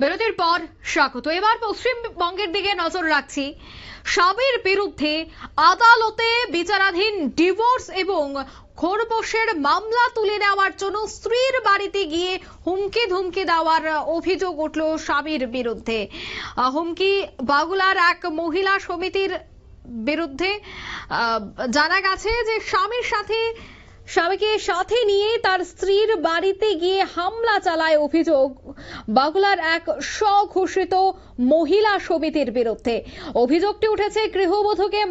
বিরতির পর স্বাগত। এবার পশ্চিমবঙ্গের দিকে নজর রাখছি। স্বামীর বিরুদ্ধে আদালতে বিচারাধীন ডিভোর্স এবং খোরপোশের মামলা তুলে নেওয়ার জন্য স্ত্রীর বাড়িতে গিয়ে হুমকি ধুমকি দেওয়ার অভিযোগ উঠল স্বামীর বিরুদ্ধে। হুমকি বাগুলার এক মহিলা সমিতির বিরুদ্ধে জানা গেছে যে স্বামীর সাথে স্বামীকে সাথে নিয়ে তার স্ত্রীর বাড়িতে গিয়ে হামলা চালায় অভিযোগ। বাগুলার এক স্বঘোষিত মহিলা সমিতির বিরুদ্ধে। অভিযোগটি উঠেছে, গৃহবধূকে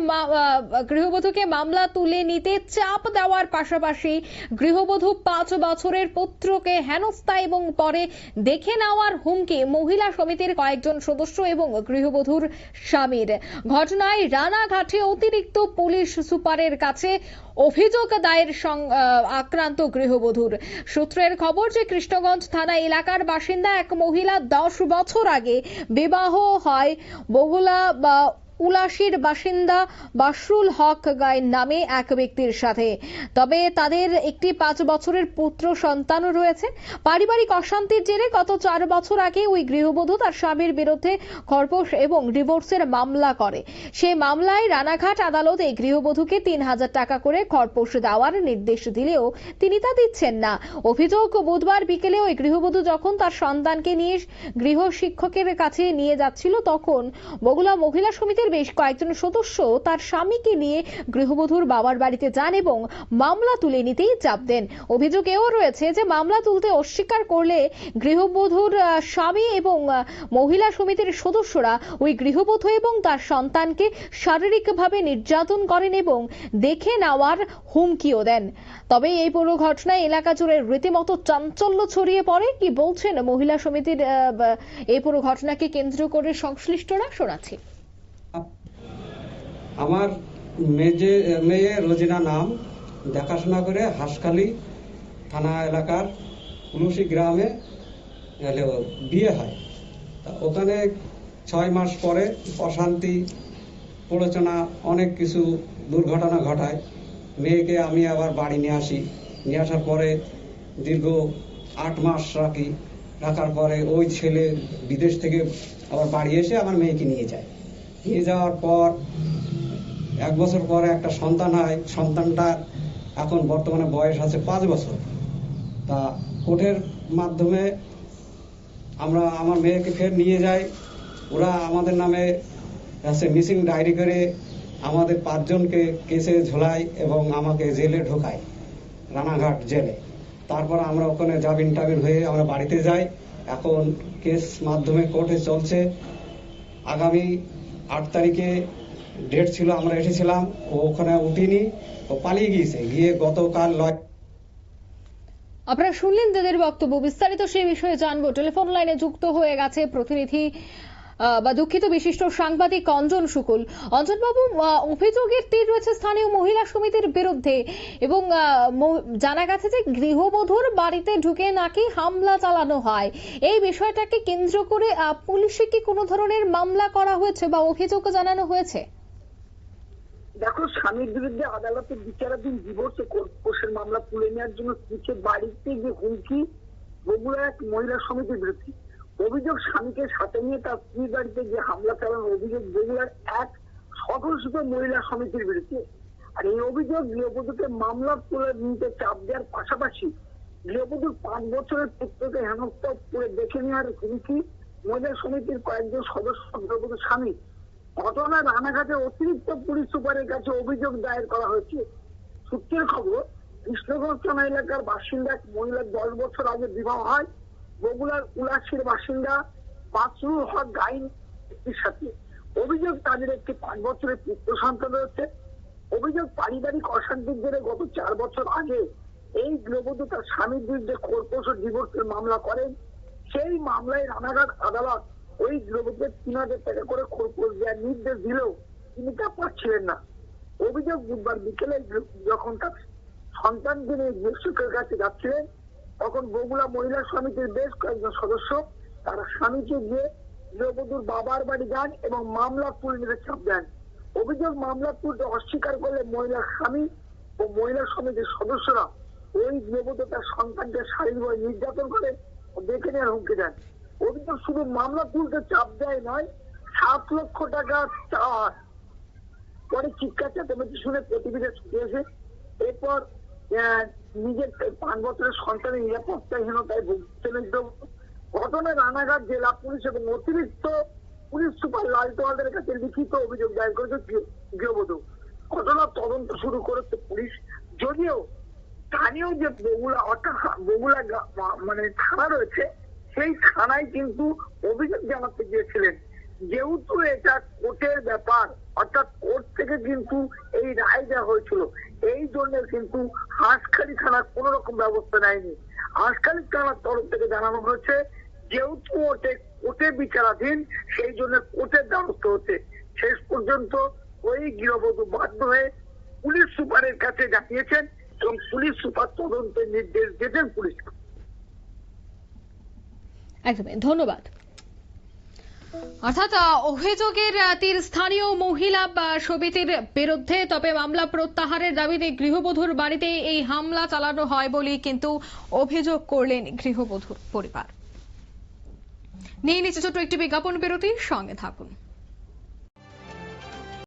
গৃহবধূকে মামলা তুলে নিতে চাপ দেওয়ার পাশাপাশি গৃহবধূ পাঁচ বছরের পুত্রকে হেনস্থা এবং পরে দেখে নেওয়ার হুমকি মহিলা সমিতির কয়েকজন সদস্য এবং গৃহবধূর স্বামীর। ঘটনায় রানাঘাটে অতিরিক্ত পুলিশ সুপারের কাছে অভিযোগ দায়ের আক্রান্ত গৃহবধূর। সূত্রের খবর যে কৃষ্ণগঞ্জ থানা এলাকার বাসিন্দা এক মহিলা দশ বছর আগে বিবাহ হয় বগুলা বা উলাসির বাসিন্দা বাসরুল হক গায়ের নামে এক ব্যক্তির সাথে। তবে তাদের একটি পাঁচ বছরের পুত্র সন্তানও রয়েছে। পারিবারিক অশান্তির জেরে গত চার বছর আগে ওই গৃহবধূ তার স্বামীর বিরুদ্ধে খরপোশ এবং ডিভোর্সের মামলা করে। সেই মামলায় রানাঘাট আদালতে গৃহবধূকে তিন হাজার টাকা করে খরপোশ দেওয়ার নির্দেশ দিলেও তিনি তা দিচ্ছেন না। অভিযোগ বুধবার বিকেলে ওই গৃহবধূ যখন তার সন্তানকে নিয়ে গৃহ শিক্ষকের কাছে নিয়ে যাচ্ছিল, তখন বগুলা মহিলা সমিতির বেশ কয়েকজন সদস্য তার স্বামীকে নিয়ে গৃহবধূর বাবার বাড়িতে যান এবং মামলা তুলে নিতেই চাপ দেন। অভিযোগ এও রয়েছে যে মামলা তুলতে অস্বীকার করলে গৃহবধূর স্বামী এবং মহিলা সমিতির সদস্যরা ওই গৃহবধূ এবং তার সন্তানকে শারীরিকভাবে নির্যাতন করেন এবং দেখে নেওয়ার হুমকিও দেন। তবে এই পুরো ঘটনায় এলাকা জুড়ে রীতিমতো চাঞ্চল্য ছড়িয়ে পড়ে। কি বলছেন মহিলা সমিতির এই পুরো ঘটনাকে কেন্দ্র করে সংশ্লিষ্টরা? শোনাচ্ছি। আমার মেজে, মেয়ে রোজিনা নাম। দেখাশোনা করে হাঁসখালি থানা এলাকার তুলসী গ্রামে বিয়ে হয়। তা ওখানে ছয় মাস পরে অশান্তি, প্ররোচনা, অনেক কিছু দুর্ঘটনা ঘটায়। মেয়েকে আমি আবার বাড়ি নিয়ে আসি। নিয়ে আসার পরে দীর্ঘ আট মাস রাখি। রাখার পরে ওই ছেলে বিদেশ থেকে আবার বাড়ি এসে আমার মেয়েকে নিয়ে যায়। নিয়ে যাওয়ার পর এক বছর পরে একটা সন্তান হয়, সন্তানটা এখন বর্তমানে বয়স আছে পাঁচ বছর। তা কোর্টের মাধ্যমে আমরা আমার মেয়েকে ফের নিয়ে যাই। ওরা আমাদের নামে আছে মিসিং ডায়েরি করে আমাদের পাঁচজনকে কেসে ঝোলায় এবং আমাকে জেলে ঢোকায়, রানাঘাট জেলে। তারপর আমরা ওখানে জামিন টামিন হয়ে আমরা বাড়িতে যাই। এখন কেস মাধ্যমে কোর্টে চলছে। আগামী আট তারিখে ডেট ছিল, আমরা এসেছিলাম, ও ওখানে উঠিনি, ও পালিয়ে গিয়েছে। গিয়ে গতকাল লয় আপনারা শুনলেন তাদের বক্তব্য, বিস্তারিত সেই বিষয়ে জানব। টেলিফোন লাইনে যুক্ত হয়ে গেছে প্রতিনিধি বা দুঃখিত বিশিষ্ট সাংবাদিক অঞ্জন শুকুল। অঞ্জনবাবু অভিযোগের তীর রয়েছে স্থানীয় মহিলা সমিতির বিরুদ্ধে এবং জানা গেছে যে গৃহবধূর বাড়িতে ঢুকে নাকি হামলা চালানো হয়। এই বিষয়টাকে কেন্দ্র করে পুলিশে কি কোনো ধরনের মামলা করা হয়েছে বা অভিযোগ জানানো হয়েছে? দেখো, স্বামীর বিরুদ্ধে আদালতে বিচারাধীন ডিভোর্স ও কোর্টের মামলা তুলে নেওয়ার জন্য স্ত্রীকে বাড়িতে যে হুমকি বগুড়া এক মহিলা সমিতির বিরুদ্ধে। অভিযোগ স্বামীকে সাথে নিয়ে তার স্ত্রীর বাড়িতে যে হামলা চালানোর অভিযোগ বগুড়ার এক স্বঘোষিত মহিলা সমিতির বিরুদ্ধে। আর এই অভিযোগ গৃহবধূকে মামলা তুলে নিতে চাপ দেওয়ার পাশাপাশি গৃহবধূর পাঁচ বছরের পুত্রকে হেনস্থা করে দেখে নেওয়ার হুমকি মহিলা সমিতির কয়েকজন সদস্য, গৃহবধূর স্বামী ঘটনা রানাঘাটে অতিরিক্ত পুলিশ সুপারের কাছে অভিযোগ দায়ের করা হয়েছে। সূত্রের খবর, কৃষ্ণগঞ্জ থানা এলাকার বাসিন্দা এক মহিলার দশ বছর আগে বিবাহ হয়। বগুড়ার উলাসির বাসিন্দা বাসরুল হক গাইন ব্যক্তির সাথে। অভিযোগ তাদের একটি পাঁচ বছরের পুত্র সন্তান রয়েছে। অভিযোগ পারিবারিক অশান্তির জেরে গত চার বছর আগে এই গৃহবধূ তার স্বামীর বিরুদ্ধে খোরপোশ ও ডিভোর্সের মামলা করেন। সেই মামলায় রানাঘাট আদালত ওই গৃহবধূকে তিন হাজার টাকা করে খোরপোশ দেওয়ার নির্দেশ দিলেও তিনি তা পাচ্ছিলেন না। অভিযোগ বুধবার বিকেলে যখন তার সন্তানকে নিয়ে গৃহশিক্ষকের কাছে যাচ্ছিলেন, তখন বগুড়া মহিলা সমিতির বেশ কয়েকজন সদস্য তারা স্বামীকে গিয়ে গৃহবধূর বাবার বাড়ি যান এবং মামলা তুলে নিতে চাপ দেন। অভিযোগ মামলা তুলতে অস্বীকার করলে মহিলার স্বামী ও মহিলা সমিতির সদস্যরা ওই গৃহবধূ তার সন্তানকে শারীরিকভাবে নির্যাতন করে দেখে নেওয়ার হুমকি দেন। অভিযোগ শুধু মামলা তুলতে চাপ দেয় নয় সাত লক্ষ টাকা পরে চিৎকার শুনে প্রতিবেদন এরপর নিজের পাঁচ বছরের সন্তানের নিরাপত্তাহীনতায় ভুগছেন ঘটনা রানাঘাট জেলা পুলিশ এবং অতিরিক্ত পুলিশ সুপার লাল তোয়ালদের কাছে লিখিত অভিযোগ দায়ের করেছে গৃহবধূ। ঘটনা তদন্ত শুরু করেছে পুলিশ। যদিও স্থানীয় যে বগুলা অর্থাৎ বগুলা মানে থানা রয়েছে সেই থানায় কিন্তু অভিযোগ জানাতে গিয়েছিলেন। যেহেতু এটা কোর্টের ব্যাপার, অর্থাৎ কোর্ট থেকে কিন্তু এই রায় দেওয়া হয়েছিল। এই জন্য কিন্তু হাঁসখালি থানার কোন রকম ব্যবস্থা নেয়নি। হাঁসখালি থানার তরফ থেকে জানানো হয়েছে, যেহেতু ওটে কোর্টে বিচারাধীন, সেই জন্য কোর্টের দ্বারস্থ হচ্ছে শেষ পর্যন্ত ওই গৃহবধূ বাধ্য হয়ে পুলিশ সুপারের কাছে জানিয়েছেন এবং পুলিশ সুপার তদন্তের নির্দেশ দিয়েছেন পুলিশকে। একদমই, ধন্যবাদ। অর্থাৎ অভিযোগের তীর স্থানীয় মহিলা সমিতির বিরুদ্ধে তবে মামলা প্রত্যাহারের দাবিতে গৃহবধূর বাড়িতে এই হামলা চালানো হয় বলে কিন্তু অভিযোগ করলেন গৃহবধূর পরিবার। নিয়ে নিচ্ছে ছোট্ট একটি বিজ্ঞাপন বিরতির সঙ্গে থাকুন।